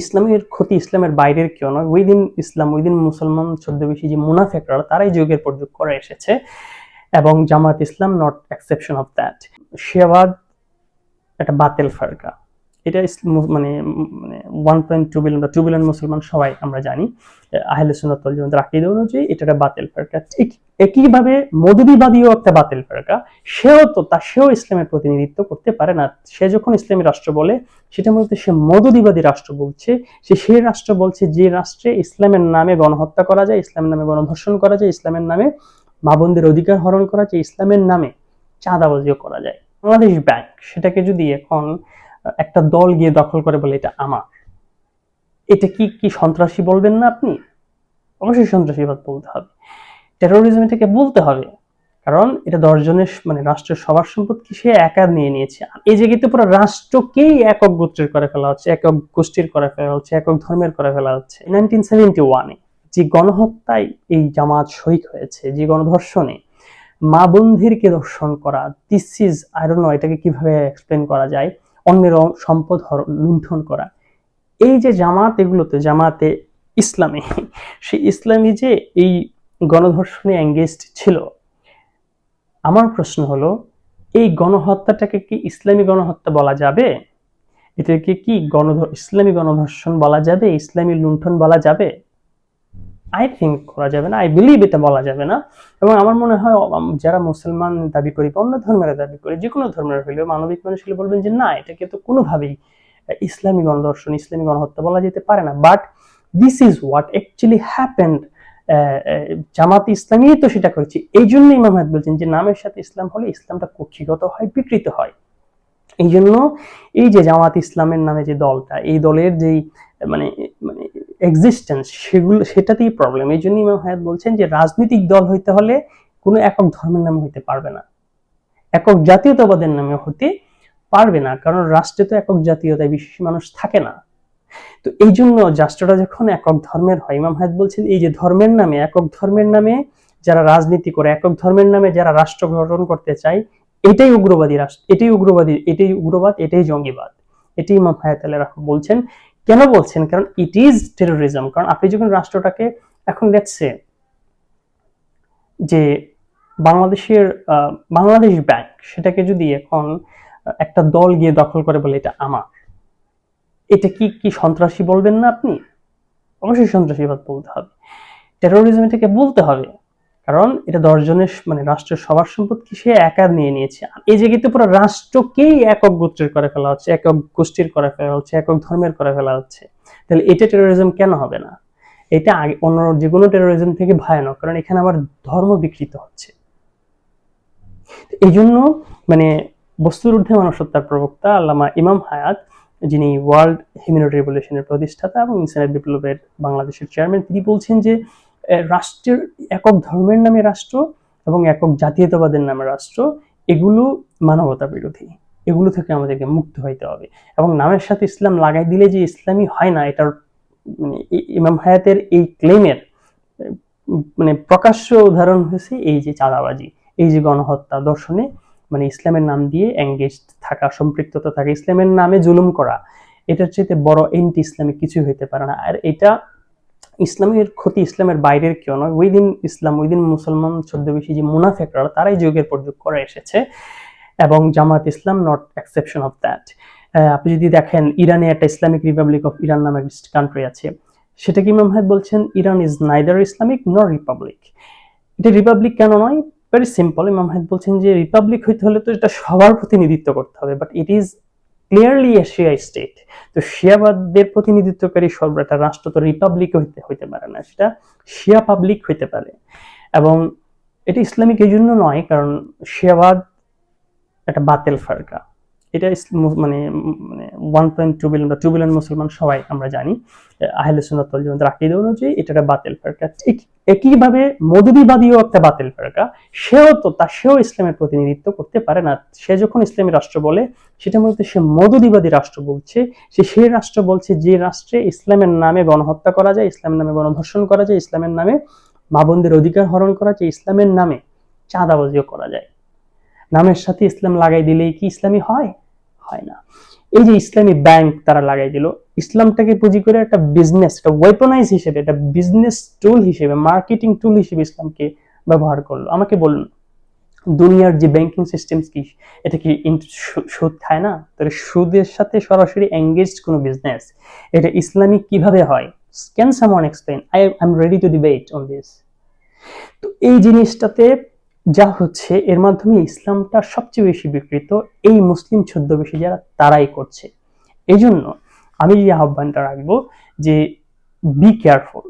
ইসলামের ক্ষতি ইসলামের বাইরের কেউ নয়। উইদিন ইসলাম উইদিন মুসলমান ছদ্মবেশী যে মুনাফেকরা, তারাই যুগের পর যুগ করে এসেছে এবং Jamaat Islam not exception of that শিয়াবাদ একটা বাতেল ফারকা। এটা মানে মানে ওয়ান পয়েন্ট টু বিলিয়ন বা টু বিলিয়ন মুসলমান সবাই আমরা জানি। আহলে সুন্নাতুল জামাতের আকীদা অনুযায়ী এটা একটা বাতিল ফারকা। ঠিক একইভাবে মদুদিবাদীও একটা বাতিল ফারকা। সেও তো তা সেও ইসলামের প্রতিনিধিত্ব করতে পারে না। সে যখন ইসলামী রাষ্ট্র বলে, সেটা মূলত সে মদুদিবাদী রাষ্ট্র বলছে। সে সেই রাষ্ট্র বলছে যে রাষ্ট্রে ইসলামের নামে গণহত্যা করা যায়, ইসলামের নামে গণধর্ষণ করা যায়, ইসলামের নামে মা বোনদের অধিকার হরণ করা যায়, ইসলামের নামে চাঁদাবাজিও করা যায়। বাংলাদেশ ব্যাংক, সেটাকে যদি এখন একটা দল গিয়ে দখল করে বলে, এটা আমার। এটা কি কি সন্ত্রাসী বলবেন না আপনি? অবশ্যই সন্ত্রাসীবাদ বলতে হবে। টেরোরিজম এটাকে বলতে হবে। কারণ এটা দশজনের মানে রাষ্ট্রের সবার সম্পদকে সে একা নিয়ে নিয়েছে। এই জায়গাতে পুরো রাষ্ট্রকেই একক গোত্রের করে ফেলা হচ্ছে, একক গোষ্ঠীর করে ফেলা হচ্ছে, একক ধর্মের করে ফেলা হচ্ছে। নাইনটিন সেভেন্টি ওয়ানে যে গণহত্যায় এই জামাত শহীদ হয়েছে, যে গণধর্ষণে মা বন্ধিরকে দর্শন করা দিস ইজ আই নো এটাকে কীভাবে এক্সপ্লেন করা যায়? অন্যের সম্পদ লুণ্ঠন করা। এই যে জামাত এগুলোতে, জামাতে ইসলামী, সেই ইসলামী যে এই গণধর্ষণে এঙ্গেজড ছিল, আমার প্রশ্ন হলো, এই গণহত্যাটাকে কি ইসলামী গণহত্যা বলা যাবে? এটাকে কি গণধ ইসলামী গণধর্ষণ বলা যাবে? ইসলামী লুণ্ঠন বলা যাবে? আই থিঙ্ক করা যাবে না আই বিলিভ এটা বলা যাবে না। এবং আমার মনে হয় যারা মুসলমান দাবি করি বা অন্য ধর্মের দাবি করি যে কোনো ধর্মের হলেও মানবিক মানুষ হলে বলবেন যে, না, এটাকে তো কোনোভাবেই ইসলামী গণদর্শন ইসলামী গণহত্যা বলা যেতে পারে না। But this is what actually happened Jamaat Islami তো সেটা করেছে। এই জন্য ইমাম হায়াত বলছেন যে, নামের সাথে ইসলাম হলে ইসলামটা কক্ষিগত হয়, বিকৃত হয়। এই জন্য এই যে জামাত ইসলামের নামে যে দলটা, এই দলের যেই মানে এক্সিস্টেন্স সেগুলো, সেটাতেই প্রবলেম এই জন্য ইমাম হায়াত বলছেন যে, রাজনৈতিক দল হইতে হলে কোনো একক ধর্মের নামে হইতে পারবে না। একক জাতীয়তাবাদের নামে হতে পারবে না, কারণ রাষ্ট্রে তো একক জাতীয়তায় বিশেষ মানুষ থাকে না। তো এই জন্য রাষ্ট্রটা যখন একক ধর্মের হয়, ইমাম হায়াত বলছেন, এই যে ধর্মের নামে, একক ধর্মের নামে যারা রাজনীতি করে, একক ধর্মের নামে যারা রাষ্ট্র গঠন করতে চায়, এটাই উগ্রবাদী রাষ্ট্র, এটাই উগ্রবাদী, এটাই উগ্রবাদ, এটাই জঙ্গিবাদ। এটাই ইমাম হায়াত আল্লাহ বলছেন কেন বলছেন? কারণ ইট ইজ টেরোরিজম কারণ আপনি যখন রাষ্ট্রটাকে এখন দেখছে যে বাংলাদেশের বাংলাদেশ ব্যাংক সেটাকে যদি এখন একটা দল গিয়ে দখল করে বলে এটা আমার, এটা কি কি সন্ত্রাসী বলবেন না আপনি? অবশ্যই সন্ত্রাসীবাদ বলতে হবে। টেরোরিজম এটাকে বলতে হবে। কারণ এটা দশজনের মানে রাষ্ট্রের সবার সম্পদকে সে একা নিয়ে নিয়েছে। এই জায়গাতে পুরো রাষ্ট্রকেই একক গোত্রের করে ফেলা হচ্ছে, একক গোষ্ঠীর করে ফেলা হচ্ছে, একক ধর্মের করে ফেলা হচ্ছে। তাহলে এটা টেরোরিজম কেন হবে না? এটা আগে অন্য যে কোনো টেরোরিজম থেকে ভয়ানক, কারণ এখানে আবার ধর্ম বিকৃত হচ্ছে। এই জন্য মানে বস্তুর ঊর্ধ্বে মানুষত্বার প্রবক্তা আল্লামা ইমাম হায়াত, যিনি ওয়ার্ল্ড হিউম্যানিটি রেভলিউশনের প্রতিষ্ঠাতা এবং ইনসানের বিপ্লবের বাংলাদেশের চেয়ারম্যান তিনি বলছেন যে রাষ্ট্রের একক ধর্মের নামে রাষ্ট্র এবং একক জাতীয়তাবাদের নামে রাষ্ট্র, এগুলো মানবতা বিরোধী। এগুলো থেকে আমাদেরকে মুক্ত হইতে হবে। এবং নামের সাথে ইসলাম লাগাই দিলে যে ইসলামী হয় না, এটার মানে ইমাম হায়াতের এই ক্লেমের মানে প্রকাশ্য উদাহরণ হয়েছে এই যে চাঁদাবাজি, এই যে গণহত্যা দর্শনে মানে ইসলামের নাম দিয়ে এঙ্গেজ থাকা, সম্পৃক্ততা থাকা, ইসলামের নামে জুলুম করা, এটার চাইতে বড় এন্টি ইসলামিক কিছু হইতে পারে না। আর এটা ইসলামের ক্ষতি ইসলামের বাইরের কেউ নয়। উইদিন ইসলাম উইদিন মুসলমান ছদ্মবেশী যে মুনাফেকরা তারাই যুগের পর যুগ করে এসেছে। এবং Jamaat Islam not exception of that আপনি যদি দেখেন, ইরানে একটা ইসলামিক রিপাবলিক অফ ইরান নামে কান্ট্রি আছে। সেটা কি ইমাম বলছেন? Iran is neither Islamic nor republic এটা রিপাবলিক কেন নয়? ভেরি সিম্পল ইমাম হায়াত বলছেন যে রিপাবলিক হইতে হলে তো এটা সবার প্রতিনিধিত্ব করতে হবে। But it is clearly a Shia state তো শিয়াবাদদের প্রতিনিধিত্বকারী সর্বটা রাষ্ট্র তো রিপাবলিক হইতে হইতে পারে না। সেটা শিয়া পাবলিক হইতে পারে। এবং এটা ইসলামিক এই জন্য নয়, কারণ শিয়াবাদ একটা বাতেল ফারকা। এটা মানে মানে ওয়ান পয়েন্ট টু বিলিয়ন বা টু বিলিয়ন মুসলমান সবাই আমরা জানি। আহলে সুন্নাতুল জামাতের আকীদা অনুযায়ী এটা একটা বাতিল ফারকা। ঠিক একইভাবে মদুদিবাদীও একটা বাতিল ফারকা। সেও তো তা সেও ইসলামের প্রতিনিধিত্ব করতে পারে না। সে যখন ইসলামী রাষ্ট্র বলে, সেটা মূলত সে মদুদিবাদী রাষ্ট্র বলছে। সে সেই রাষ্ট্র বলছে যে রাষ্ট্রে ইসলামের নামে গণহত্যা করা যায়, ইসলামের নামে গণধর্ষণ করা যায়, ইসলামের নামে মা বোনদের অধিকার হরণ করা যায়, ইসলামের নামে চাঁদাবাজিও করা যায়। নামের সাথে ইসলাম লাগাই দিলেই কি ইসলামী হয়? হয় না। এই যে ইসলামী ব্যাংক তারা লাগাই দিল, ইসলামটাকে পুঁজি করে একটা বিজনেস একটা ওয়েপনাইজ হিসেবে, একটা বিজনেস টুল হিসেবে মার্কেটিং টুল হিসেবে ইসলামকে ব্যবহার করল। আমাকে বলুন, দুনিয়ার যে ব্যাংকিং সিস্টেম কি? এটা কি সুদ খায় না? তাহলে সুদের সাথে সরাসরি এঙ্গেজ কোনো বিজনেস এটা ইসলামিক কীভাবে হয়? Can someone explain I am ready to debate on this তো এই জিনিসটাতে যা হচ্ছে এর মাধ্যমে ইসলামটা সবচেয়ে বেশি বিকৃত এই মুসলিম ছদ্মবেশী যারা, তারাই করছে। এই জন্য আমি এই আহ্বানটা রাখব যে বি কেয়ারফুল